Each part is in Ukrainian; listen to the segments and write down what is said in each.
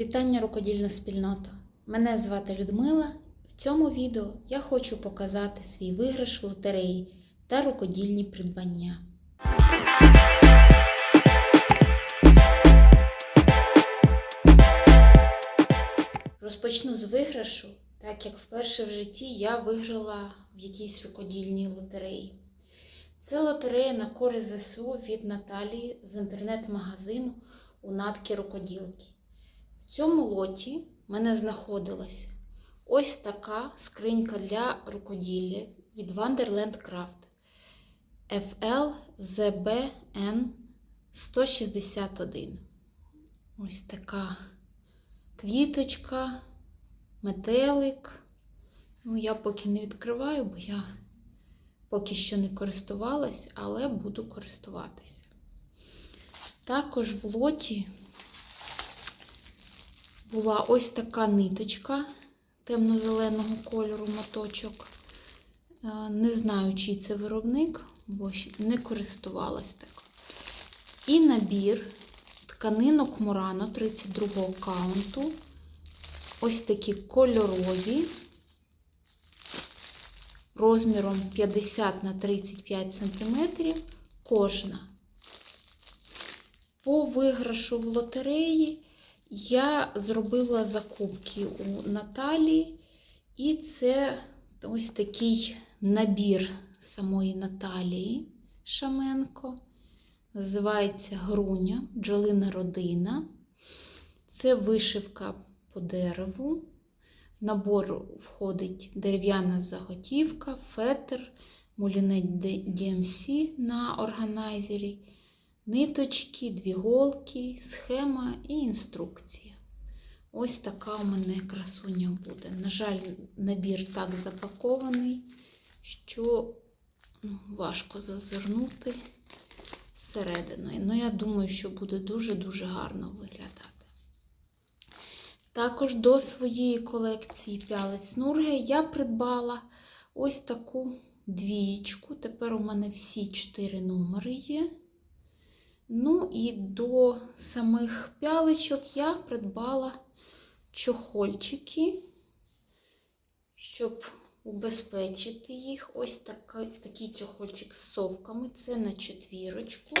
Вітання рукодільна спільнота! Мене звати Людмила. В цьому відео я хочу показати свій виграш в лотереї та рукодільні придбання. Розпочну з виграшу, так як вперше в житті я виграла в якійсь рукодільній лотереї. Це лотерея на користь ЗСУ від Наталії з інтернет-магазину у натки рукоділки. В цьому лоті в мене знаходилась ось така скринька для рукоділля від Wonderland Craft FL ZBN 161. Ось така квіточка, метелик. Ну, я поки не відкриваю, бо я поки що не користувалась, але буду користуватися. Також в лоті була ось така ниточка темно-зеленого кольору моточок. Е, Не знаю, чий це виробник, бо не користувалась так. І набір тканинок Мурано 32 каунту. Ось такі кольорові, розміром 50 на 35 см кожна. По виграшу в лотереї я зробила закупки у Наталії, і це ось такий набір самої Наталії Шаменко. Називається Груня, бджолина родина. Це вишивка по дереву. В набор входить дерев'яна заготівка, фетр, мулінет DMC на органайзері, ниточки, дві голки, схема і інструкція. Ось така у мене красуня буде. На жаль, набір так запакований, що ну, важко зазирнути всередину. Ну, я думаю, що буде дуже-дуже гарно виглядати. Також до своєї колекції пялець Нурге я придбала ось таку двієчку. Тепер у мене всі чотири номери є. Ну і до самих пяличок я придбала чохольчики, щоб убезпечити їх. Ось такий, такий чохольчик з совками. Це на четвірочку.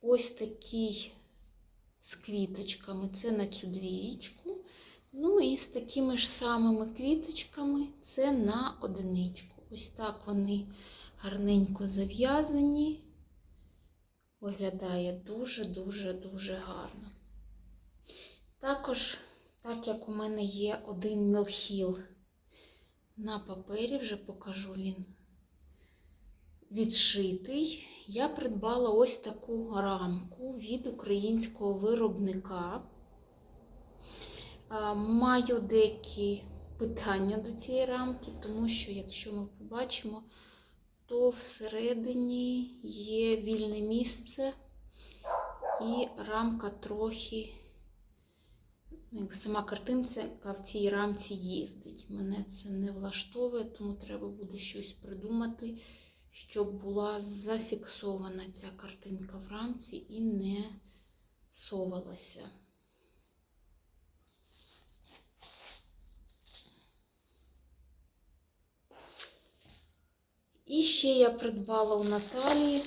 Ось такий з квіточками це на цю двієчку. Ну і з такими ж самими квіточками це на одиничку. Ось так вони гарненько зав'язані. Виглядає дуже-дуже-дуже гарно. Також, так як у мене є один мілхіл на папері, вже покажу він відшитий, я придбала ось таку рамку від українського виробника. Маю деякі питання до цієї рамки, тому що, якщо ми побачимо, то всередині є вільне місце, і рамка трохи, ну, сама картинка в цій рамці їздить. Мене це не влаштовує, тому треба буде щось придумати, щоб була зафіксована ця картинка в рамці і не совалася. І ще я придбала у Наталії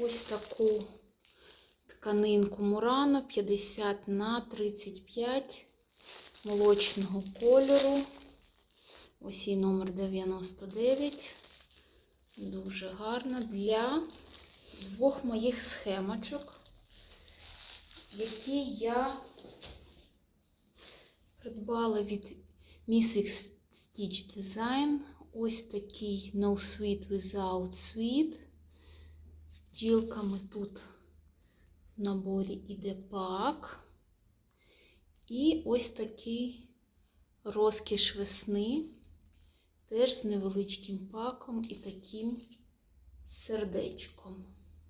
ось таку тканинку Мурано 50 на 35 молочного кольору. Ось її номер 99. Дуже гарна для двох моїх схемочок, які я придбала від Miss Stitch Design. Ось такий No Sweet Without Sweet. З бджілками тут в наборі іде пак. І ось такий розкіш весни. Теж з невеличким паком і таким сердечком.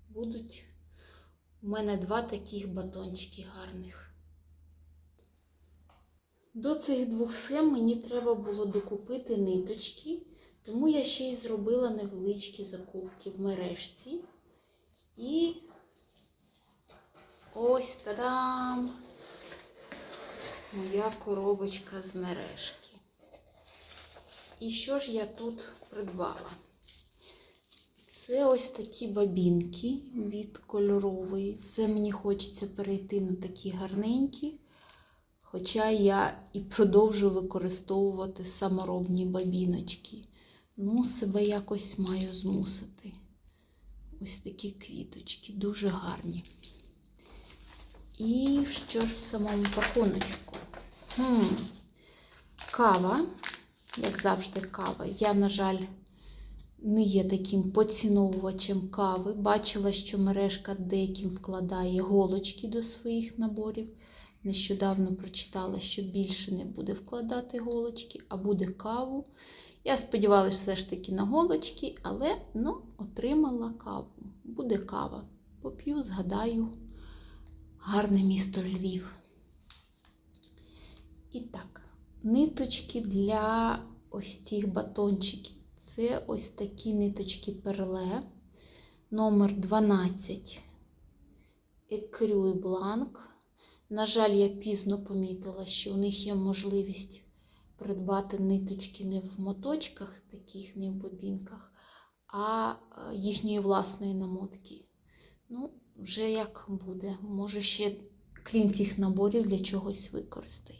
Будуть у мене два таких батончики гарних. До цих двох схем мені треба було докупити ниточки, тому я ще й зробила невеличкі закупки в мережці. І ось тадам! моя коробочка з мережки. І що ж я тут придбала? Це ось такі бабінки від кольорової. Все мені хочеться перейти на такі гарненькі. Хоча я і продовжую використовувати саморобні бабіночки. Ну, себе якось маю змусити. Ось такі квіточки, дуже гарні. І що ж в самому пакуночку? Хм. Кава, як завжди, кава. Я, на жаль, не є таким поціновувачем кави. Бачила, що мережка деяким вкладає голочки до своїх наборів. Нещодавно прочитала, що більше не буде вкладати голочки, а буде каву. Я сподівалася все ж таки на голочки, але ну, отримала каву. Буде кава. Поп'ю, згадаю, гарне місто Львів. І так, ниточки для ось цих батончиків. Це ось такі ниточки перле. Номер 12 Екрю і Бланк. На жаль, я пізно помітила, що у них є можливість придбати ниточки не в моточках, таких, не в бобінках, а е, їхньої власної намотки. Ну, вже як буде. Може, ще, крім цих наборів, для чогось використаю.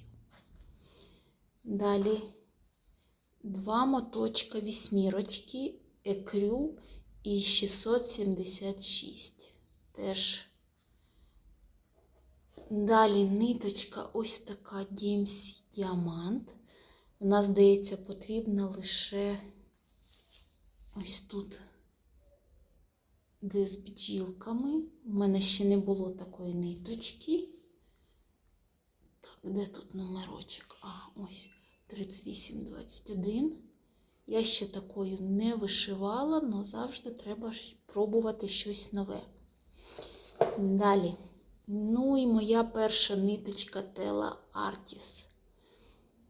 Далі два моточка вісьмірочки, екрю і 676. Теж Далі ниточка ось така DMC діамант. Вона, здається, потрібна лише ось тут, де з бджілками. У мене ще не було такої ниточки. Так, де тут номерочок? А, ось 3821. Я ще такою не вишивала, але завжди треба пробувати щось нове. Далі. Ну і моя перша ниточка Тела Artis.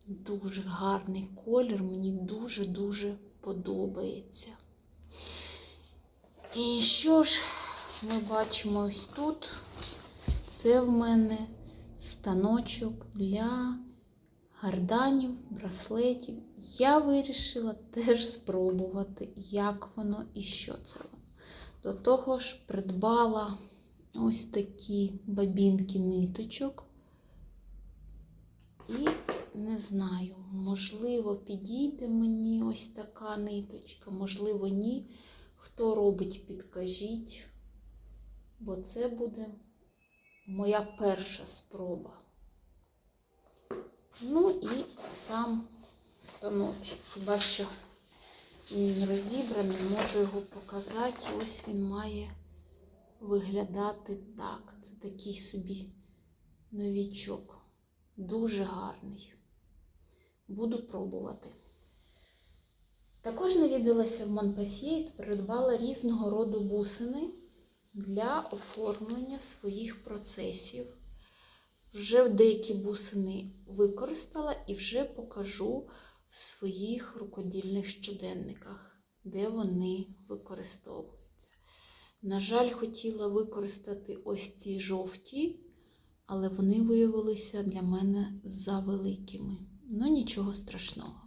Дуже гарний колір, мені дуже-дуже подобається. І що ж ми бачимо ось тут? Це в мене станочок для гарданів, браслетів. Я вирішила теж спробувати, як воно і що це воно. До того ж, придбала ось такі бабінки ниточок. І не знаю, можливо, підійде мені ось така ниточка, можливо, ні. Хто робить, підкажіть, бо це буде моя перша спроба. Ну і сам станочок. Хіба що він розібраний, можу його показати. Ось він має виглядати так. Це такий собі новічок. Дуже гарний. Буду пробувати. Також навідалася в Монпасьє і придбала різного роду бусини для оформлення своїх процесів. Вже деякі бусини використала і вже покажу в своїх рукодільних щоденниках, де вони використовуються. На жаль, хотіла використати ось ці жовті, але вони виявилися для мене завеликими. Ну, нічого страшного.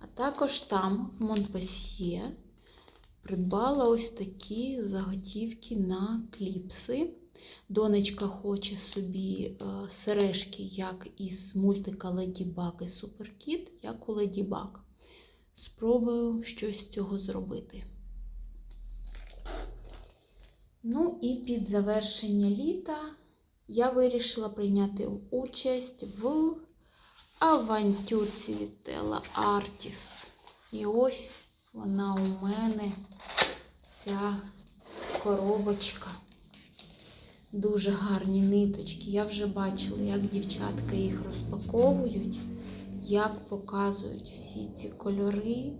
А також там, в Монпасьє, придбала ось такі заготівки на кліпси. Донечка хоче собі е, сережки, як із мультика Леді Баг і Суперкіт, як у Леді Баг. Спробую щось з цього зробити. Ну і під завершення літа я вирішила прийняти участь в авантюрці від Тела Артіс. І ось вона у мене, ця коробочка. Дуже гарні ниточки. Я вже бачила, як дівчатка їх розпаковують, як показують всі ці кольори,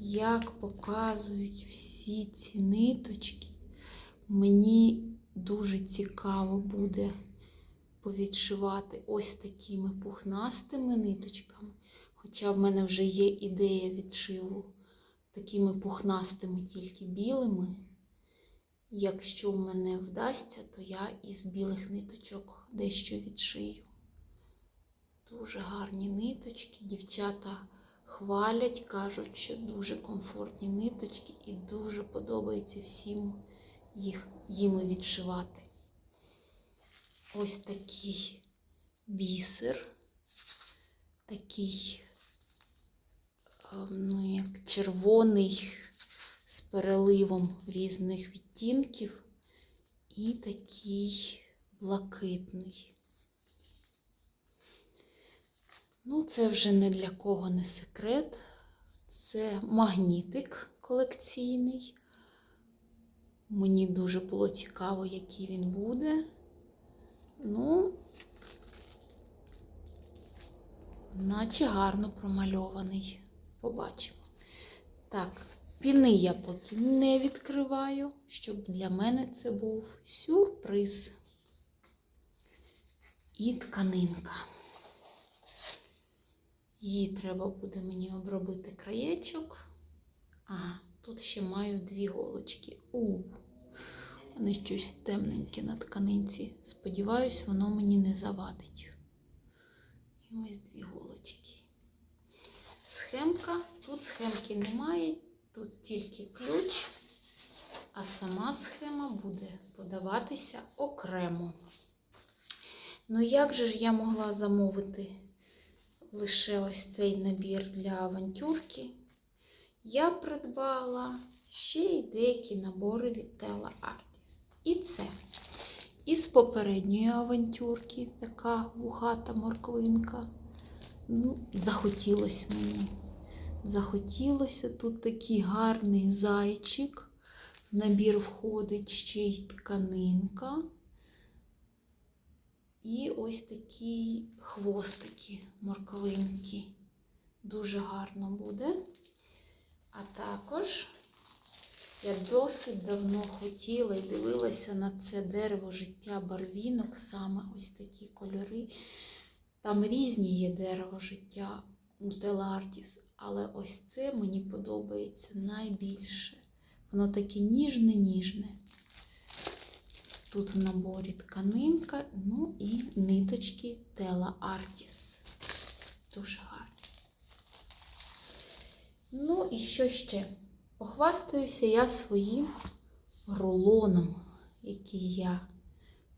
як показують всі ці ниточки. Мені дуже цікаво буде повідшивати ось такими пухнастими ниточками. Хоча в мене вже є ідея відшиву такими пухнастими, тільки білими. Якщо в мене вдасться, то я із білих ниточок дещо відшию. Дуже гарні ниточки. Дівчата хвалять, кажуть, що дуже комфортні ниточки і дуже подобається всім їх їми відшивати. Ось такий бісер, такий е, ну, як червоний з переливом різних відтінків і такий блакитний. Ну, це вже не для кого не секрет. Це магнітик колекційний. Мені дуже було цікаво, який він буде. Ну, наче гарно промальований. Побачимо. Так, піни я поки не відкриваю, щоб для мене це був сюрприз. І тканинка. Її треба буде мені обробити краєчок. А, тут ще маю дві голочки. У, вони щось темненьке на тканинці. Сподіваюсь, воно мені не завадить. І ось дві голочки. Схемка. Тут схемки немає, тут тільки ключ, а сама схема буде подаватися окремо. Ну, як же ж я могла замовити лише ось цей набір для авантюрки? Я придбала ще й деякі набори від Tela Artis. І це із попередньої авантюрки, така вухата морквинка. Ну, захотілося мені. Захотілося тут такий гарний зайчик. В набір входить ще й тканинка. І ось такі хвостики морковинки. Дуже гарно буде. А також я досить давно хотіла і дивилася на це дерево життя барвінок, саме ось такі кольори. Там різні є дерево життя у Телартіс, але ось це мені подобається найбільше. Воно таке ніжне-ніжне. Тут в наборі тканинка, ну і ниточки Тела Artis. Дуже гарні. Ну і що ще? Похвастаюся я своїм рулоном, який я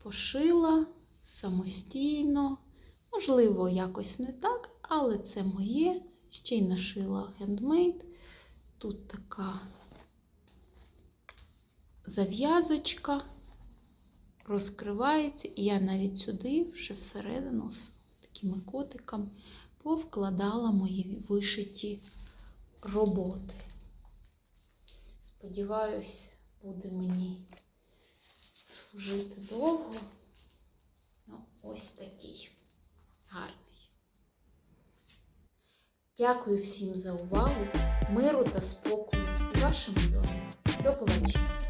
пошила самостійно. Можливо, якось не так, але це моє. Ще й нашила хендмейд. Тут така зав'язочка розкривається, і я навіть сюди, вже всередину, з такими котиками, повкладала мої вишиті роботи. Сподіваюсь, буде мені служити довго. Ну, ось такий гарний. Дякую всім за увагу, миру та спокою у вашому домі. До побачення!